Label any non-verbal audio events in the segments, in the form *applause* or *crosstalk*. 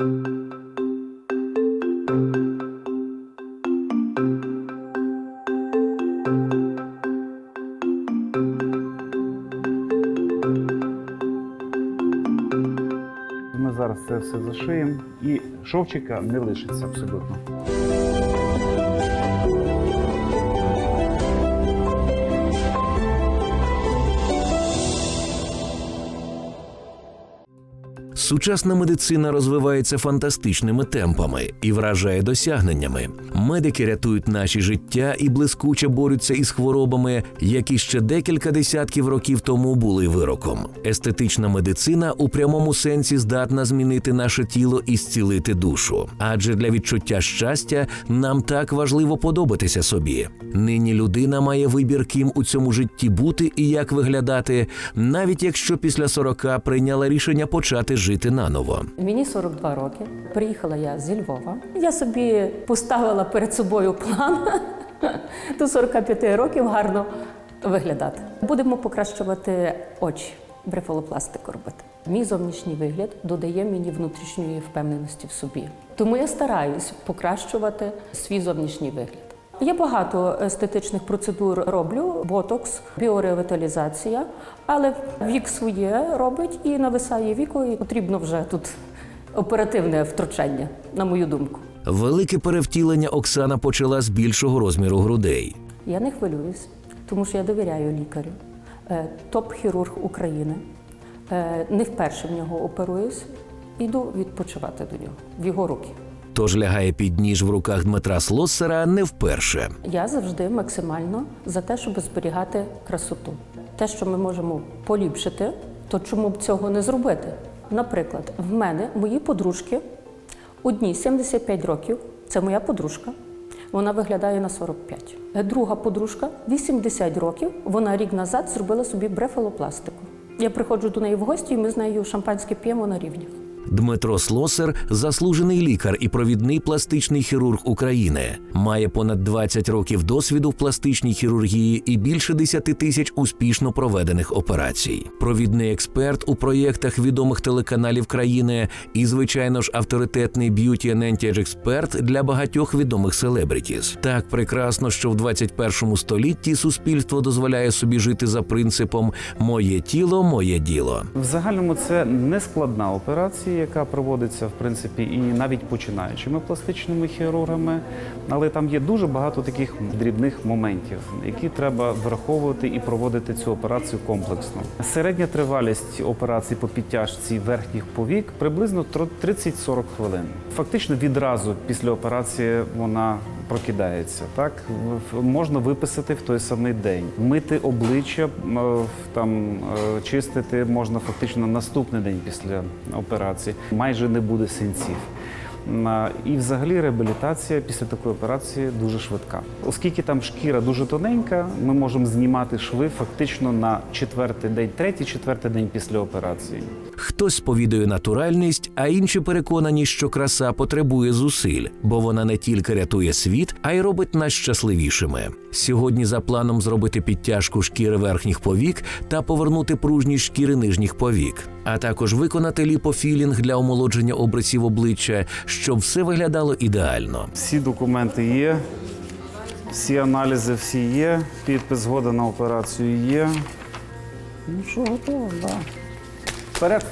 Ми зараз це все зашиємо і шовчика не лишиться абсолютно. Сучасна медицина розвивається фантастичними темпами і вражає досягненнями. Медики рятують наші життя і блискуче борються із хворобами, які ще декілька десятків років тому були вироком. Естетична медицина у прямому сенсі здатна змінити наше тіло і зцілити душу. Адже для відчуття щастя нам так важливо подобатися собі. Нині людина має вибір, ким у цьому житті бути і як виглядати, навіть якщо після 40 прийняла рішення почати жити наново. Мені 42 роки. Приїхала я зі Львова. Я собі поставила перед собою план *laughs* до 45 років гарно виглядати. Будемо покращувати очі, брефалопластику робити. Мій зовнішній вигляд додає мені внутрішньої впевненості в собі. Тому я стараюсь покращувати свій зовнішній вигляд. Я багато естетичних процедур роблю: ботокс, біоревіталізація, але вік своє робить і нависає віко, і потрібно вже тут оперативне втручання, на мою думку. Велике перевтілення Оксана почала з більшого розміру грудей. Я не хвилююсь, тому що я довіряю лікарю. Е, Топ-хірург України. Е, Не вперше в нього оперуюсь. Іду відпочивати до нього в його руки. Тож лягає під ніж в руках Дмитра Слоссера не вперше. Я завжди максимально за те, щоб зберігати красоту. Те, що ми можемо поліпшити, то чому б цього не зробити? Наприклад, в мене мої подружки, одній 75 років, це моя подружка, вона виглядає на 45. Е, Друга подружка 80 років, вона рік назад зробила собі брефалопластику. Я приходжу до неї в гості, і ми з нею шампанське п'ємо на рівнях. Дмитро Слосер заслужений лікар і провідний пластичний хірург України. Має понад 20 років досвіду в пластичній хірургії і більше 10 тисяч успішно проведених операцій. Провідний експерт у проєктах відомих телеканалів країни і, звичайно ж, авторитетний б'юті anti експерт для багатьох відомих селебрітіс. Так прекрасно, що в 21 столітті суспільство дозволяє собі жити за принципом моє тіло, моє діло. В загальному це не складна операція, яка проводиться в принципі і навіть починаючими пластичними хірургами. Але там є дуже багато таких дрібних моментів, які треба враховувати і проводити цю операцію комплексно. Середня тривалість операції по підтяжці верхніх повік приблизно 30-40 хвилин. Фактично відразу після операції вона прокидається. Так можна виписати в той самий день, мити обличчя, е, там е, чистити можна фактично на наступний день після операції. Майже не буде синців. І взагалі реабілітація після такої операції дуже швидка. Оскільки там шкіра дуже тоненька, ми можемо знімати шви фактично на четвертий день, третій, четвертий день після операції. Хтось сповідує натуральність, а інші переконані, що краса потребує зусиль, бо вона не тільки рятує світ, а й робить нас щасливішими. Сьогодні за планом зробити підтяжку шкіри верхніх повік та повернути пружність шкіри нижніх повік, а також виконати ліпофілінг для омолодження обрисів обличчя, щоб все виглядало ідеально. Всі документи є, всі аналізи всі є, підпис згода на операцію є. Ну що, готово, так. Да. Вперед!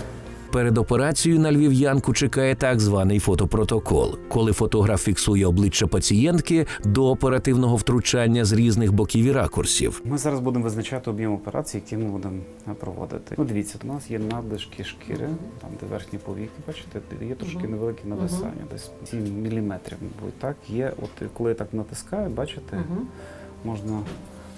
Перед операцією на львів'янку чекає так званий фотопротокол, коли фотограф фіксує обличчя пацієнтки до оперативного втручання з різних боків і ракурсів. Ми зараз будемо визначати об'єм операції, які ми будемо е, проводити. Ну, дивіться, у нас є надлишки шкіри, там де верхні повіки, бачите, є трошки невелике нависання, десь 7 міліметрів, мабуть. Так, є, от коли я так натискаю, бачите, можна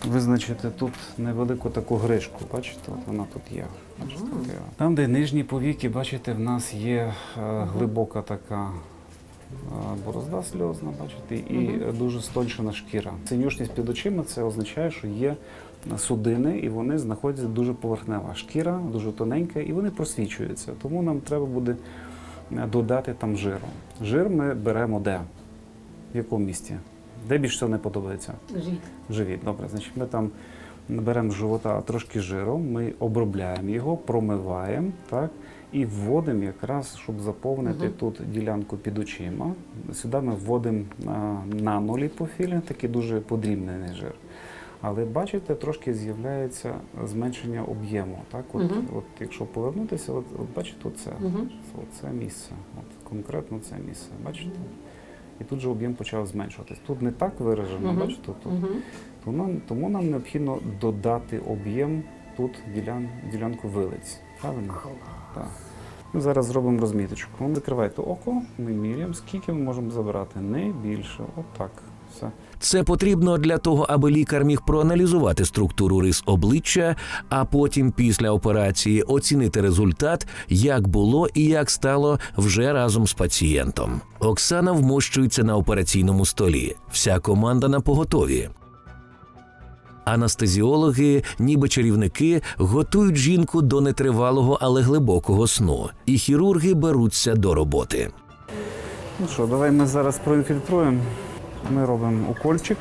визначити тут невелику таку гришку. Бачите, от вона тут є. Бачите, таке. Там, де нижні повіки, бачите, в нас є е, глибока така. е, Борозда сльозна, бачите, і дуже стончена шкіра. Синюшність під очима це означає, що є судини, і вони знаходяться дуже поверхнева. Шкіра дуже тоненька, і вони просвічуються. Тому нам треба буде е, додати там жиру. Жир ми беремо де? В якому місці? Де більше всього не подобається? Живіт. Добре, значить ми там беремо з живота трошки жиру, ми обробляємо його, промиваємо, так, і вводимо якраз, щоб заповнити тут ділянку під очима. Сюди ми вводимо а, наноліпофілін, такий дуже подрібнений жир. Але бачите, трошки з'являється зменшення об'єму. Так? От, от, якщо повернутися, от, от бачите, оце, оце місце, от, конкретно це місце. Бачите? І тут же об'єм почав зменшуватись. Тут не так виражено, бачите, тут. Тому, нам, тому нам необхідно додати об'єм тут ділян, ділянку вилиць. Правильно? Так. Ми зараз зробимо розміточку. Закривайте око, ми міряємо, скільки ми можемо забрати. Не більше. Отак. Все. Це потрібно для того, аби лікар міг проаналізувати структуру рис обличчя, а потім після операції оцінити результат, як було і як стало вже разом з пацієнтом. Оксана вмощується на операційному столі. Вся команда на поготові. Анестезіологи, ніби чарівники, готують жінку до нетривалого, але глибокого сну, і хірурги беруться до роботи. Ну що, давай ми зараз проінфільтруємо. Ми робимо укольчик.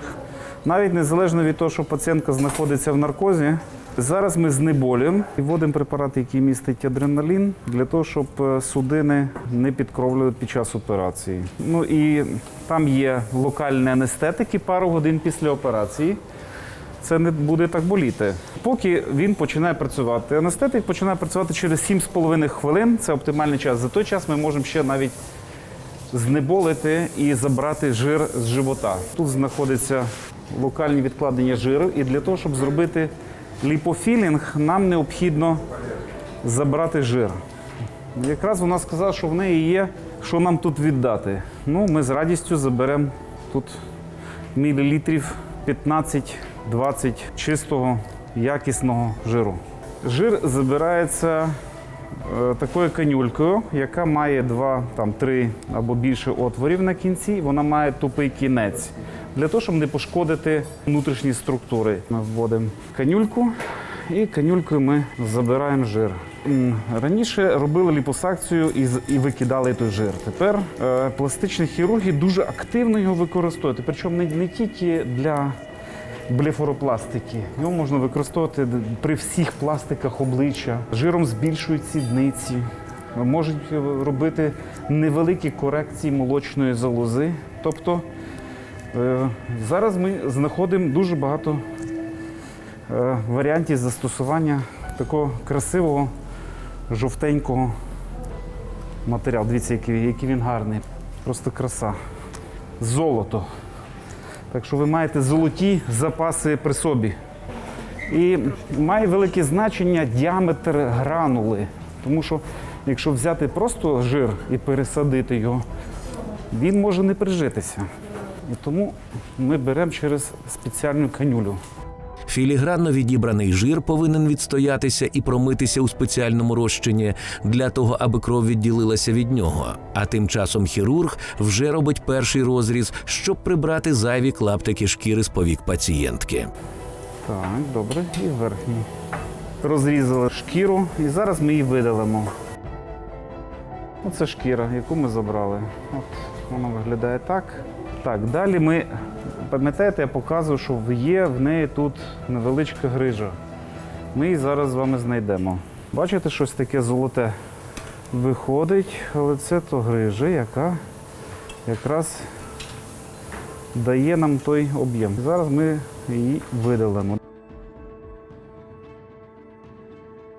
Навіть незалежно від того, що пацієнтка знаходиться в наркозі. Зараз ми знеболюємо і вводимо препарат, який містить адреналін, для того, щоб е, судини не підкровлювали під час операції. Ну і там є локальні анестетики пару годин після операції. Це не буде так боліти. Поки він починає працювати. Анестетик починає працювати через 7,5 хвилин. Це оптимальний час. За той час ми можемо ще навіть знеболити і забрати жир з живота. Тут знаходиться локальні відкладення жиру, і для того, щоб зробити ліпофілінг, нам необхідно забрати жир. Якраз вона сказала, що в неї є, що нам тут віддати. Ну, ми з радістю заберемо тут мілілітрів 15-20 чистого, якісного жиру. Жир забирається такою канюлькою, яка має два, там, три або більше отворів на кінці. Вона має тупий кінець. Для того, щоб не пошкодити внутрішні структури. Ми вводимо канюльку і канюлькою ми забираємо жир. Раніше робили ліпосакцію і, і викидали той жир. Тепер е, пластичні хірурги дуже активно його використовують. Причому не тільки для блефоропластики. Його можна використовувати при всіх пластиках обличчя. Жиром збільшують сідниці, можуть е, робити невеликі корекції молочної залози. Тобто е, зараз ми знаходимо дуже багато е, варіантів застосування такого красивого жовтенького матеріалу. Дивіться, який, який він гарний. Просто краса. Золото. Так що ви маєте золоті запаси при собі. І має велике значення діаметр гранули. Тому що якщо взяти просто жир і пересадити його, він може не прижитися. І тому ми беремо через спеціальну канюлю. Філігранно відібраний жир повинен відстоятися і промитися у спеціальному розчині для того, аби кров відділилася від нього. А тим часом хірург вже робить перший розріз, щоб прибрати зайві клаптики шкіри з повік пацієнтки. Так, добре, і верхній. Розрізали шкіру і зараз ми її видалимо. Оце шкіра, яку ми забрали. От вона виглядає так. Так, далі ми, пам'ятаєте, я показував, що є в неї тут невеличка грижа. Ми її зараз з вами знайдемо. Бачите, щось таке золоте виходить, але це то грижа, яка якраз дає нам той об'єм. Зараз ми її видалимо.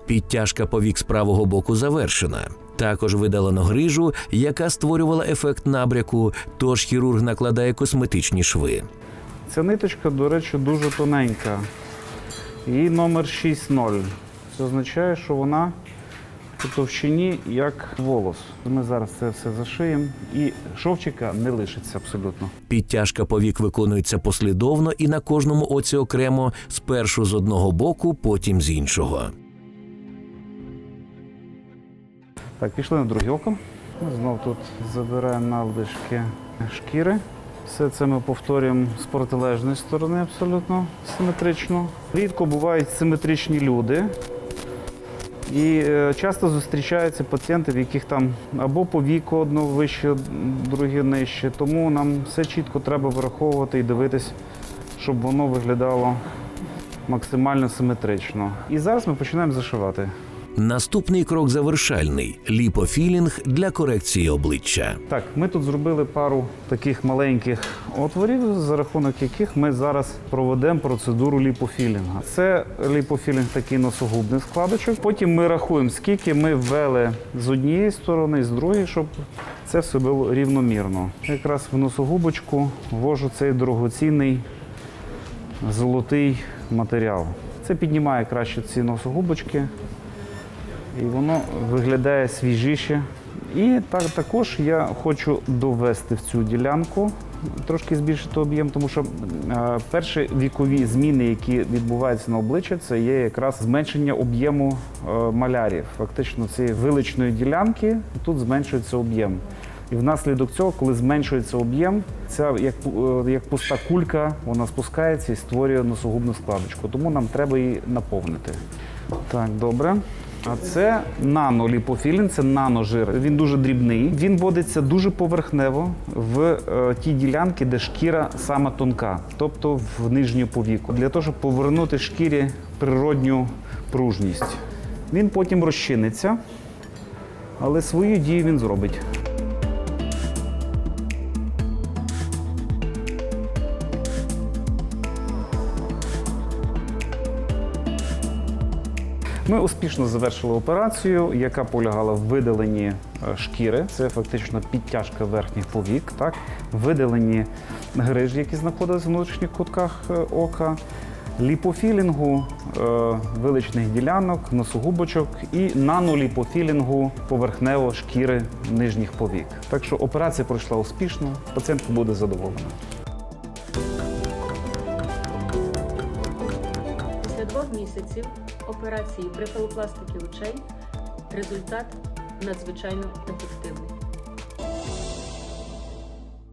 Підтяжка повік з правого боку завершена. Також видалено грижу, яка створювала ефект набряку, тож хірург накладає косметичні шви. Ця ниточка, до речі, дуже тоненька. Її номер 6.0. Це означає, що вона по товщині як волос. Ми зараз це все зашиємо і шовчика не лишиться абсолютно. Підтяжка повік виконується послідовно і на кожному оці окремо, спершу з одного боку, потім з іншого. Так, пішли на друге око. Ми знов тут забираємо навдишки шкіри. Все це ми повторюємо з протилежної сторони абсолютно симетрично. Рідко бувають симетричні люди. І е, часто зустрічаються пацієнти, в яких там або по віку одно вище, друге нижче. Тому нам все чітко треба враховувати і дивитись, щоб воно виглядало максимально симетрично. І зараз ми починаємо зашивати. Наступний крок завершальний ліпофілінг для корекції обличчя. Так, ми тут зробили пару таких маленьких отворів, за рахунок яких ми зараз проведемо процедуру ліпофілінга. Це ліпофілінг такий носогубних складочок. Потім ми рахуємо, скільки ми ввели з однієї сторони, з другої, щоб це все було рівномірно. Якраз в носогубочку ввожу цей дорогоцінний золотий матеріал. Це піднімає краще ці носогубочки і воно виглядає свіжіше. І так, також я хочу довести в цю ділянку, трошки збільшити об'єм, тому що е, перші вікові зміни, які відбуваються на обличчі, це є якраз зменшення об'єму е, малярів. Фактично цієї виличної ділянки тут зменшується об'єм. І внаслідок цього, коли зменшується об'єм, ця як, е, як пуста кулька, вона спускається і створює носогубну складочку. Тому нам треба її наповнити. Так, добре. А це наноліпофілін, це наножир. Він дуже дрібний. Він вводиться дуже поверхнево в е, ті ділянки, де шкіра сама тонка, тобто в нижню повіку, для того, щоб повернути шкірі природню пружність. Він потім розчиниться, але свою дію він зробить. Ми успішно завершили операцію, яка полягала в видаленні е, шкіри. Це фактично підтяжка верхніх повік, так? видаленні гриж, які знаходилися в внутрішніх кутках е, ока, ліпофілінгу е, виличних ділянок, носогубочок і наноліпофілінгу поверхнево шкіри нижніх повік. Так що операція пройшла успішно, пацієнтка буде задоволена. Після двох місяців операції брифалопластики очей результат надзвичайно ефективний.